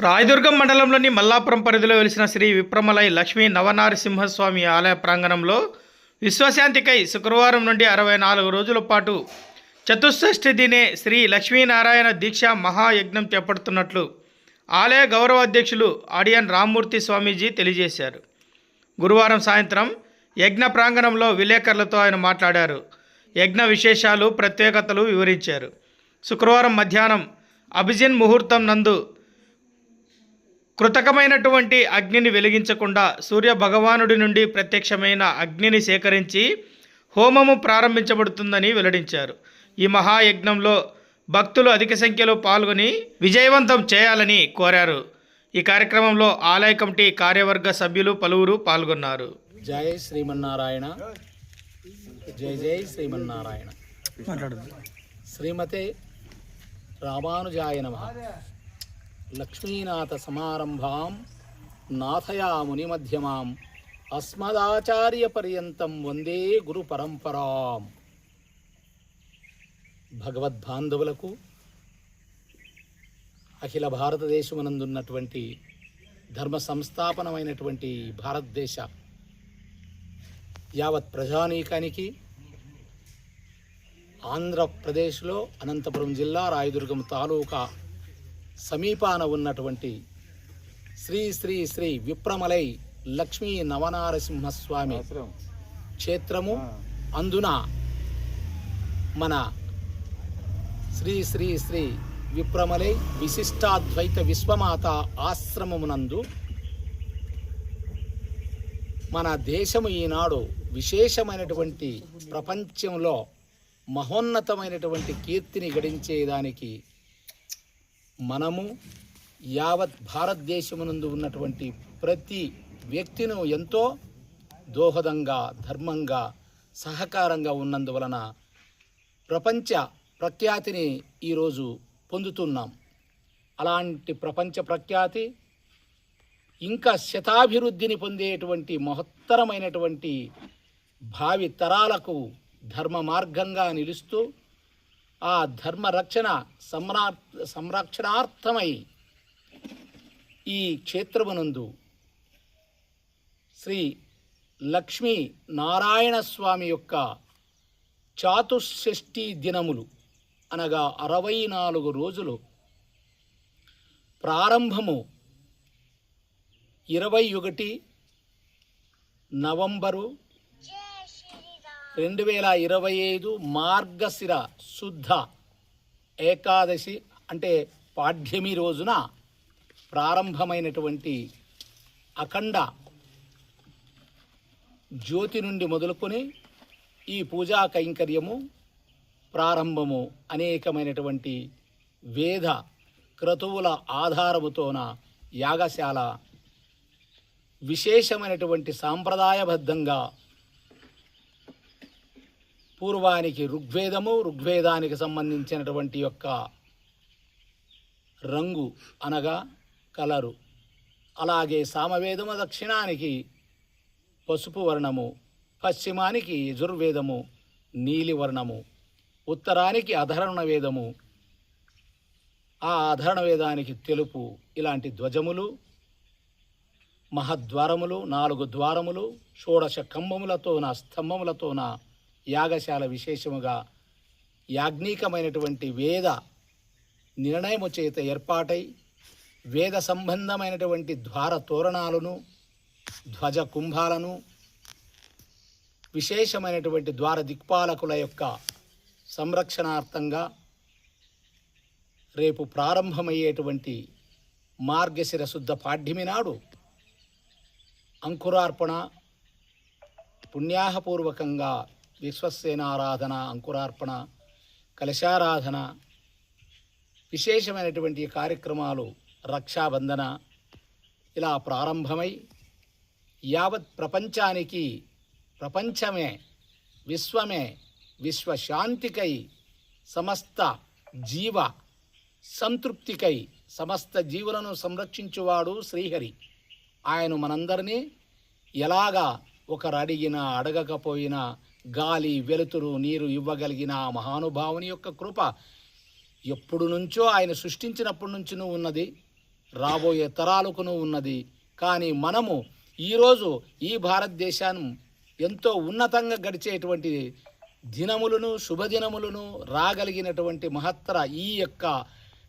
రాయదుర్గం మండలంలోని మల్లాపురం పరిధిలో వెలిసిన శ్రీ విప్రమలై లక్ష్మీ నవనారసింహస్వామి ఆలయ ప్రాంగణంలో విశ్వశాంతికై శుక్రవారం నుండి అరవై నాలుగు రోజుల పాటు చతుష్షష్ఠి దినే శ్రీ లక్ష్మీనారాయణ దీక్ష మహాయజ్ఞం చేపడుతున్నట్లు ఆలయ గౌరవ అధ్యక్షులు ఆడియన్ రామ్మూర్తి స్వామీజీ తెలియజేశారు. గురువారం సాయంత్రం యజ్ఞ ప్రాంగణంలో విలేకరులతో ఆయన మాట్లాడారు. యజ్ఞ విశేషాలు ప్రత్యేకతలు వివరించారు. శుక్రవారం మధ్యాహ్నం అభిజిన్ ముహూర్తం నందు కృతకమైనటువంటి అగ్నిని వెలిగించకుండా సూర్య భగవానుడి నుండి ప్రత్యక్షమైన అగ్నిని సేకరించి హోమము ప్రారంభించబడుతుందని వెల్లడించారు. ఈ మహాయజ్ఞంలో భక్తులు అధిక సంఖ్యలో పాల్గొని విజయవంతం చేయాలని కోరారు. ఈ కార్యక్రమంలో ఆలయ కమిటీ కార్యవర్గ సభ్యులు పలువురు పాల్గొన్నారు. జై శ్రీమన్నారాయణ. జై జై శ్రీమన్నారాయణ. శ్రీమతే రామానుజాయ నమ. లక్ష్మీనాథ సమారంభాం నాథయా మునిమధ్యమాం అస్మదాచార్య పర్యంతం వందే గురు పరంపరాం. భగవద్బాంధవులకు అఖిల భారతదేశమునందున్నటువంటి ధర్మ సంస్థాపనమైనటువంటి భారతదేశ యావత్ ప్రజానీకానికి ఆంధ్రప్రదేశ్లో అనంతపురం జిల్లా రాయదుర్గం తాలూకా సమీపాన ఉన్నటువంటి శ్రీ శ్రీ శ్రీ విప్రమలై లక్ష్మీ నవనారసింహస్వామి క్షేత్రము అందున మన శ్రీ శ్రీ శ్రీ విప్రమలై విశిష్టాద్వైత విశ్వమాత ఆశ్రమమునందు మన దేశము ఈనాడు విశేషమైనటువంటి ప్రపంచంలో మహోన్నతమైనటువంటి కీర్తిని గడించేదానికి మనము యావత్ భారతదేశమునందు ఉన్నటువంటి ప్రతి వ్యక్తిను ఎంతో దోహదంగా ధర్మంగా సహకారంగా ఉన్నందువలన ప్రపంచ ప్రఖ్యాతిని ఈరోజు పొందుతున్నాం. అలాంటి ప్రపంచ ప్రఖ్యాతి ఇంకా శతాభివృద్ధిని పొందేటువంటి మహత్తరమైనటువంటి భావి తరాలకు ధర్మ మార్గంగా నిలుస్తూ ఆ ధర్మ రక్షణ సంరా సంరక్షణార్థమై ఈ క్షేత్రమునందు శ్రీ లక్ష్మీ నారాయణ స్వామి యొక్క చాతుషష్ఠి దినములు అనగా అరవై నాలుగు రోజులు ప్రారంభము ఇరవై ఒకటి నవంబరు రెండు వేల ఇరవై ఐదు మార్గశిర శుద్ధ ఏకాదశి అంటే పాఠ్యమి రోజున ప్రారంభమైనటువంటి అఖండ జ్యోతి నుండి మొదలుకొని ఈ పూజా కైంకర్యము ప్రారంభము అనేకమైనటువంటి వేద క్రతువుల ఆధారముతోన యాగశాల విశేషమైనటువంటి సాంప్రదాయబద్ధంగా పూర్వానికి ఋగ్వేదము ఋగ్వేదానికి సంబంధించినటువంటి యొక్క రంగు అనగా కలరు. అలాగే సామవేదము దక్షిణానికి పసుపు వర్ణము పశ్చిమానికి యజుర్వేదము నీలి వర్ణము ఉత్తరానికి అధరణ వేదము ఆ అధరణ వేదానికి తెలుపు ఇలాంటి ధ్వజములు మహద్వారములు నాలుగు ద్వారములు షోడశ కంబములతోన స్తంభములతోన యాగశాల విశేషముగా యాజ్ఞికమైనటువంటి వేద నిర్ణయము చేత ఏర్పాటై వేద సంబంధమైనటువంటి ద్వార తోరణాలను ధ్వజ కుంభాలను విశేషమైనటువంటి ద్వార దిక్పాలకుల యొక్క సంరక్షణార్థంగా రేపు ప్రారంభమయ్యేటువంటి మార్గశిర శుద్ధ పాఠ్యమి నాడు అంకురార్పణ పుణ్యాహపూర్వకంగా విశ్వసేనారాధన అంకురార్పణ కలశారాధన విశేషమైనటువంటి కార్యక్రమాలు రక్షాబంధన ఇలా ప్రారంభమై యావత్ ప్రపంచానికి ప్రపంచమే విశ్వమే విశ్వశాంతికై సమస్త జీవ సంతృప్తికై సమస్త జీవులను సంరక్షించువాడు శ్రీహరి. ఆయన మనందరినీ ఎలాగా ఒకరు అడిగినా అడగకపోయినా గాలి వెలుతురు నీరు ఇవ్వగలిగిన ఆ మహానుభావుని యొక్క కృప ఎప్పుడు నుంచో ఆయన సృష్టించినప్పటి నుంచి ఉన్నది రాబోయే తరాలకును ఉన్నది. కానీ మనము ఈరోజు ఈ భారతదేశాన్ని ఎంతో ఉన్నతంగా గడిచేటువంటి దినములను శుభదినములను రాగలిగినటువంటి మహత్తర ఈ యొక్క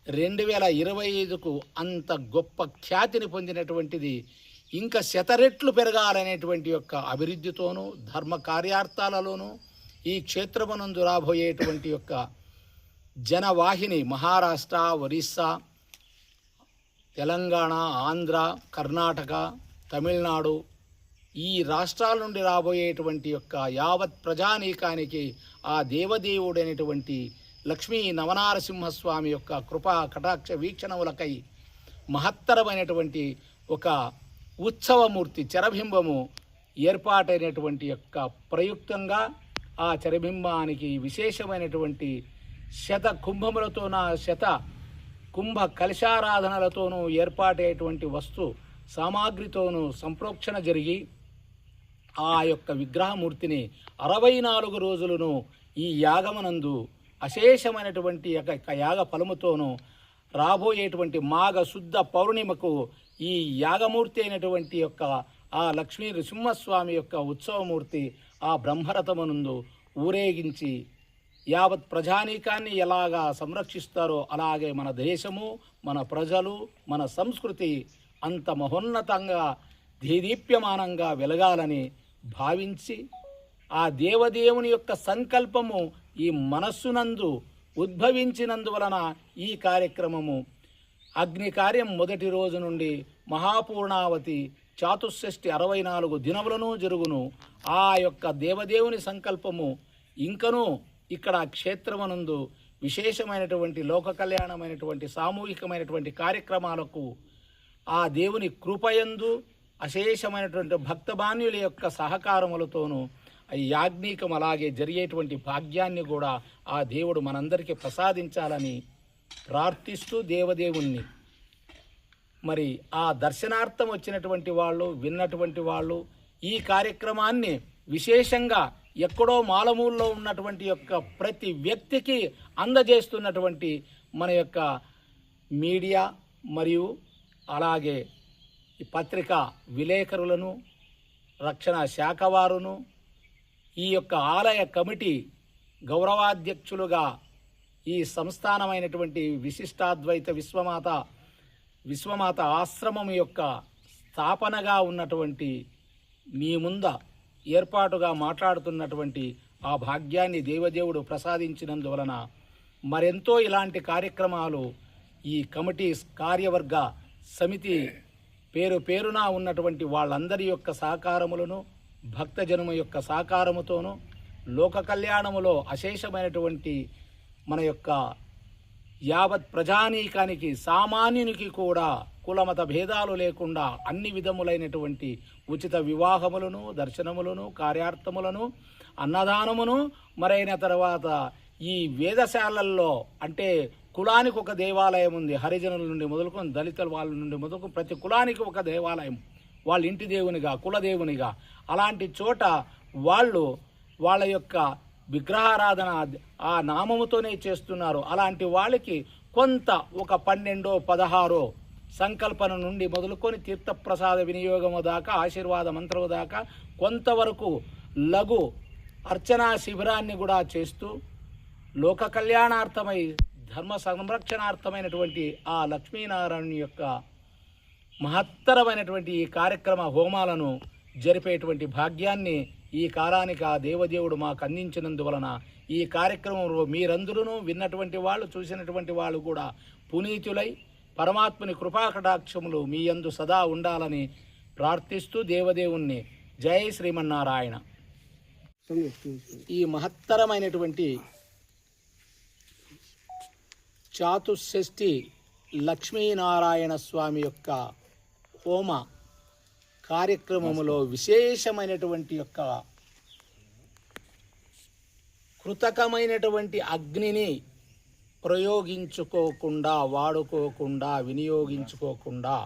రెండు వేల ఇరవై ఐదుకు అంత గొప్ప ఖ్యాతిని పొందినటువంటిది ఇంకా శతరెట్లు పెరగాలనేటువంటి యొక్క అభివృద్ధితోనూ ధర్మ కార్యార్థాలలోనూ ఈ క్షేత్రమునందు రాబోయేటువంటి యొక్క జనవాహిని మహారాష్ట్ర ఒరిస్సా తెలంగాణ ఆంధ్ర కర్ణాటక తమిళనాడు ఈ రాష్ట్రాల నుండి రాబోయేటువంటి యొక్క యావత్ ప్రజానీకానికి ఆ దేవదేవుడైనటువంటి లక్ష్మీ నవనారసింహస్వామి యొక్క కృపా కటాక్ష వీక్షణములకై మహత్తరమైనటువంటి ఒక ఉత్సవమూర్తి చరబింబము ఏర్పాటైనటువంటి యొక్క ప్రయుక్తంగా ఆ చరబింబానికి విశేషమైనటువంటి శత కుంభములతోన శత కుంభ కలశారాధనలతోనూ ఏర్పాటైనటువంటి వస్తు సామాగ్రితోనూ సంప్రోక్షణ జరిగి ఆ యొక్క విగ్రహమూర్తిని అరవై నాలుగు రోజులను ఈ యాగమనందు అశేషమైనటువంటి యొక్క యాగ ఫలముతోనూ రాబోయేటువంటి మాఘ శుద్ధ పౌర్ణిమకు ఈ యాగమూర్తి అయినటువంటి యొక్క ఆ లక్ష్మీ నృసింహస్వామి యొక్క ఉత్సవమూర్తి ఆ బ్రహ్మరథమునందు ఊరేగించి యావత్ ప్రజానీకాన్ని ఎలాగా సంరక్షిస్తారో అలాగే మన దేశము మన ప్రజలు మన సంస్కృతి అంత మహోన్నతంగా దేదీప్యమానంగా వెలగాలని భావించి ఆ దేవదేవుని యొక్క సంకల్పము ఈ మనస్సునందు ఉద్భవించినందువలన ఈ కార్యక్రమము అగ్ని కార్యం మొదటి రోజు నుండి మహాపూర్ణావతి చాతుషష్ఠి అరవై నాలుగు దినములను జరుగును. ఆ యొక్క దేవదేవుని సంకల్పము ఇంకనూ ఇక్కడ క్షేత్రమనందు విశేషమైనటువంటి లోక కళ్యాణమైనటువంటి సామూహికమైనటువంటి కార్యక్రమాలకు ఆ దేవుని కృపయందు అశేషమైనటువంటి భక్తబాన్యుల యొక్క సహకారములతోనూ ఈ యాజ్ఞికం అలాగే జరిగేటువంటి భాగ్యాన్ని కూడా ఆ దేవుడు మనందరికీ ప్రసాదించాలని ప్రార్థిస్తూ దేవదేవుణ్ణి. మరి ఆ దర్శనార్థం వచ్చినటువంటి వాళ్ళు విన్నటువంటి వాళ్ళు ఈ కార్యక్రమాన్ని విశేషంగా ఎక్కడో మాలమూల్లో ఉన్నటువంటి యొక్క ప్రతి వ్యక్తికి అందజేస్తున్నటువంటి మన యొక్క మీడియా మరియు అలాగే ఈ పత్రిక విలేకరులను రక్షణ శాఖ వారును ఈ యొక్క ఆలయ కమిటీ గౌరవాధ్యక్షులుగా ఈ సంస్థానమైనటువంటి విశిష్టాద్వైత విశ్వమాత విశ్వమాత ఆశ్రమం యొక్క స్థాపనగా ఉన్నటువంటి మీ ముంద ఏర్పాటుగా మాట్లాడుతున్నటువంటి ఆ భాగ్యాన్ని దేవదేవుడు ప్రసాదించినందువలన మరెంతో ఇలాంటి కార్యక్రమాలు ఈ కమిటీ కార్యవర్గ సమితి పేరు పేరున ఉన్నటువంటి వాళ్ళందరి యొక్క సహకారములను భక్తజనము యొక్క సహకారముతోనూ లోక కళ్యాణములో అశేషమైనటువంటి మన యొక్క యావత్ ప్రజానీకానికి సామాన్యునికి కూడా కులమత భేదాలు లేకుండా అన్ని విధములైనటువంటి ఉచిత వివాహములను దర్శనములను కార్యార్థములను అన్నదానమును మరైన తర్వాత ఈ వేదశాలల్లో అంటే కులానికి ఒక దేవాలయం ఉంది హరిజనుల నుండి మొదలుకొని దళితుల వాళ్ళ నుండి మొదలుకొని ప్రతి కులానికి ఒక దేవాలయం. వాళ్ళ ఇంటి దేవునిగా కులదేవునిగా అలాంటి చోట వాళ్ళు వాళ్ళ యొక్క విగ్రహారాధన ఆ నామముతోనే చేస్తున్నారు. అలాంటి వాళ్ళకి కొంత ఒక పన్నెండో పదహారో సంకల్పన నుండి మొదలుకొని తీర్థప్రసాద వినియోగము దాకా ఆశీర్వాద మంత్రము దాకా కొంతవరకు లఘు అర్చనా శిబిరాన్ని కూడా చేస్తూ లోక కళ్యాణార్థమై ధర్మ సంరక్షణార్థమైనటువంటి ఆ లక్ష్మీనారాయణ యొక్క మహత్తరమైనటువంటి ఈ కార్యక్రమ హోమాలను జరిపేటువంటి భాగ్యాన్ని ఈ కాలానికి ఆ దేవదేవుడు మాకు అందించినందువలన ఈ కార్యక్రమంలో మీరందరూ విన్నటువంటి వాళ్ళు చూసినటువంటి వాళ్ళు కూడా పునీతులై పరమాత్మని కృపాకటాక్షములు మీ యందు సదా ఉండాలని ప్రార్థిస్తూ దేవదేవుణ్ణి జై శ్రీమన్నారాయణ. ఈ మహత్తరమైనటువంటి చాతుషష్ఠి లక్ష్మీనారాయణ స్వామి యొక్క హోమ కార్యక్రమములో విశేషమైనటువంటి యొక్క కృతకమైనటువంటి అగ్నిని ప్రయోగించుకోకుండా వాడుకోకుండా వినియోగించుకోకుండా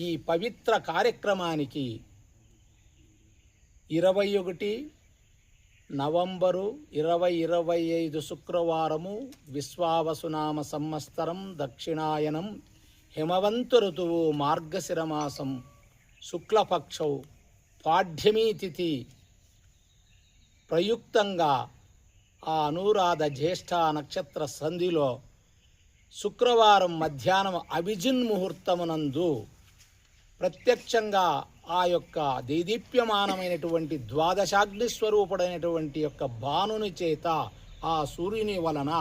ఈ పవిత్ర కార్యక్రమానికి ఇరవై ఒకటి నవంబరు ఇరవై ఇరవై ఐదు శుక్రవారము విశ్వావసునామ సంవత్సరం దక్షిణాయనం హిమవంతు ఋతువు మార్గశిర మాసం శుక్లపక్షౌ పాఠ్యమీ తిథి ప్రయుక్తంగా ఆ అనురాధ జ్యేష్ఠ నక్షత్ర సంధిలో శుక్రవారం మధ్యాహ్నం అభిజిన్ ముహూర్తమునందు ప్రత్యక్షంగా ఆ యొక్క దేదీప్యమానమైనటువంటి ద్వాదశాగ్ని స్వరూపుడైనటువంటి యొక్క భానుని చేత ఆ సూర్యుని వలన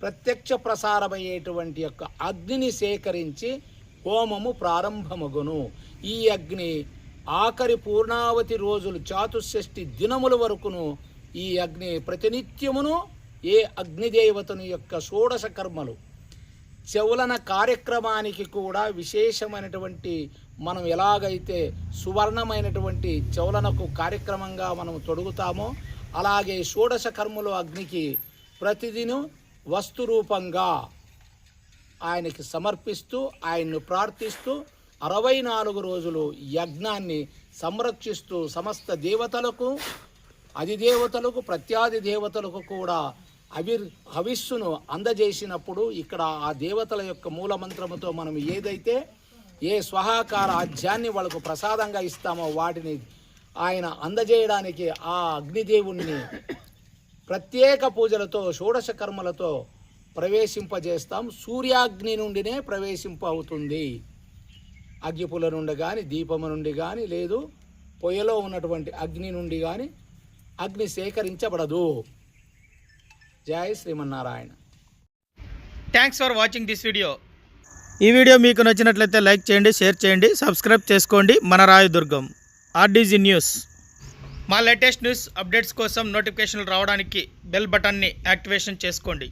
ప్రత్యక్ష ప్రసారమయ్యేటువంటి యొక్క అగ్నిని సేకరించి హోమము ప్రారంభమగును. ఈ అగ్ని ఆఖరి పూర్ణావతి రోజులు చాతుషష్ఠి దినముల వరకును ఈ అగ్ని ప్రతినిత్యమును ఏ అగ్నిదేవతను యొక్క షోడశ కర్మలు. చెవులన కార్యక్రమానికి కూడా విశేషమైనటువంటి మనం ఎలాగైతే సువర్ణమైనటువంటి చెవులనకు కార్యక్రమంగా మనం తొడుగుతామో అలాగే షోడశ కర్మలు అగ్నికి ప్రతిదినం వస్తురూపంగా ఆయనకి సమర్పిస్తూ ఆయన్ను ప్రార్థిస్తూ అరవై నాలుగు రోజులు యజ్ఞాన్ని సంరక్షిస్తూ సమస్త దేవతలకు అధిదేవతలకు ప్రత్యాది దేవతలకు కూడా అవిర్ హవిస్సును అందజేసినప్పుడు ఇక్కడ ఆ దేవతల యొక్క మూలమంత్రముతో మనం ఏదైతే ఏ స్వహాకార ఆజ్యాన్ని వాళ్ళకు ప్రసాదంగా ఇస్తామో వాటిని ఆయన అందజేయడానికి ఆ అగ్నిదేవుణ్ణి ప్రత్యేక పూజలతో షోడశ కర్మలతో ప్రవేశింపజేస్తాం. సూర్యాగ్ని నుండినే ప్రవేశింప అవుతుంది అగ్గిపుల నుండి కానీ దీపము నుండి కానీ లేదు పొయ్యలో ఉన్నటువంటి అగ్ని నుండి కానీ అగ్ని సేకరించబడదు. జై Srimannarayana. Thanks for watching this video ఈ వీడియో మీకు నచ్చినట్లయితే లైక్ చేయండి షేర్ చేయండి సబ్స్క్రైబ్ చేసుకోండి. మన రాయదుర్గం ఆర్డీజీ న్యూస్. మా లేటెస్ట్ న్యూస్ అప్డేట్స్ కోసం నోటిఫికేషన్లు రావడానికి బెల్ బటన్ని యాక్టివేషన్ చేసుకోండి.